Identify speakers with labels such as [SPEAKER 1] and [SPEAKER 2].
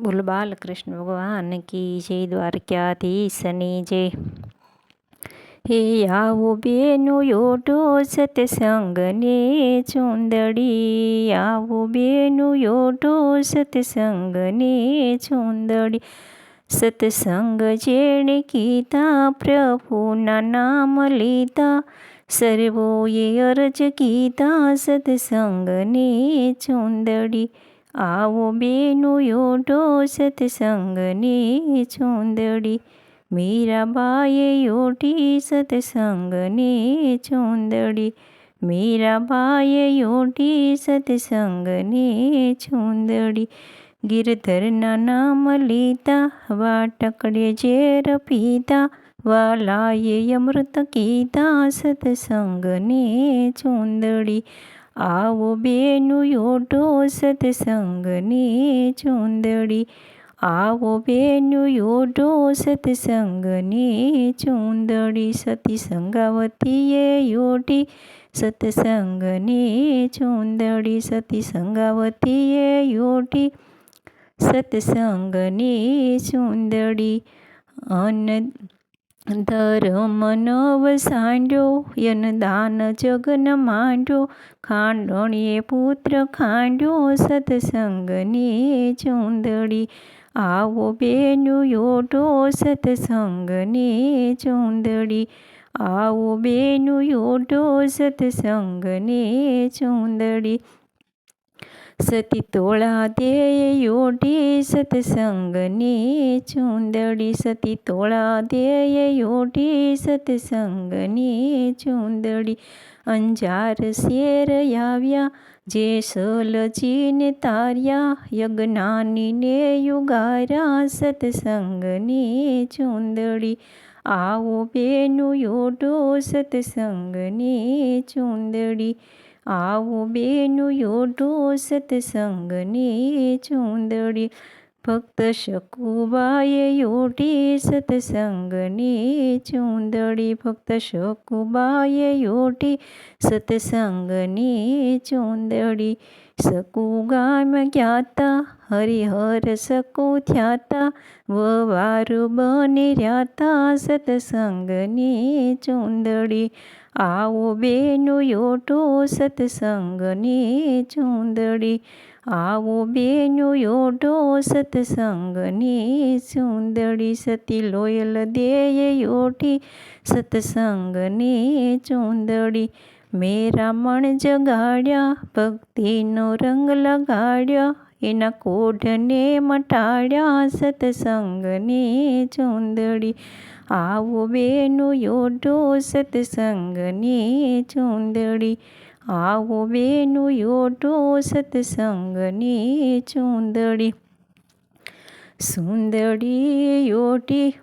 [SPEAKER 1] બોલ, બાલકૃષ્ણ ભગવાન કી જય દ્વારકાધીશની જય. હે આવો બેનો યોટો સત્સંગને ચુંદડી. આવો બેનો યોટો સત્સંગને ચુંદડી. સત્સંગ જેણે કીધા, પ્રભુના નામ લીધા. સર્વોએ અરજ કીધા, સત્સંગને ચુંદડી. આવો બેનો યોટો સત્સંગની ચૂંદડી મીરાબાએ યોટી સત્સંગની ચૂંદડી મીરાબાએ યોટી સત્સંગની ચૂંદડી ગિરધરના નામ લીધા, વાટકડે ઝેર પીતા વાલાએ અમૃત કીધા સત્સંગની ચૂંદડી આવો બેનું યોટો સત્સંગની ચૂંદડી. આવો બેનું યોટો સત્સંગની ચૂંદડી. સતી સંગાવતીએ યોટી સત્સંગની ચૂંદડી. સતી સંગાવતીએ યોટી સત્સંગની ચૂંદડી. અન ધર્મ નવ સાંડ્યો યનદાન જગન માંડ્યો ખાંડણીએ પુત્ર ખાંડ્યો સત્સંગની ચૂંદડી. આવો બેનો યોટો, સત્સંગની ચૂંદડી. આવો બેનો યોટો, સત્સંગની ચૂંદડી. સતી તોળા દે યોટી સત્સંગની ચૂંદડી સતી તોળા દે યોટી સત્સંગની ચૂંદડી અંજાર શેર આવ્યા જે સલજીને તાર્યા યજ્ઞાનીને યુગારા સત્સંગની ચૂંદડી આવો બેનું યોટો સત્સંગની ચૂંદડી આવો બેનું યોઢો સત્સંગની ચૂંદડી. ભક્ત શકુબાએ યોઢી સત્સંગની ચૂંદડી. ભક્ત શકુબાએ યોઢી સત્સંગની ચૂંદડી. શકુ ગામ જ્ઞાતા હરિહર શકુ થ્યાતા વવારુ બને રહ્યાતા સત્સંગની ચૂંદડી. આવો બેનો યોટો સત્સંગની ચૂંદડી. આવો બેનો યોટો સત્સંગની ચૂંદડી. સતી લોયલ દેય યોટી સત્સંગની ચૂંદડી. મેરા મણ જગાડ્યા, ભક્તિનો રંગ લગાડ્યા, એના કોઢને મટાડ્યા, સત્સંગની ચૂંદડી. આવો બેનું યોઢો, સત્સંગની ચૂંદડી. આવો બેનું યોઢો, સત્સંગની ચૂંદડી. સુંદડી યોટી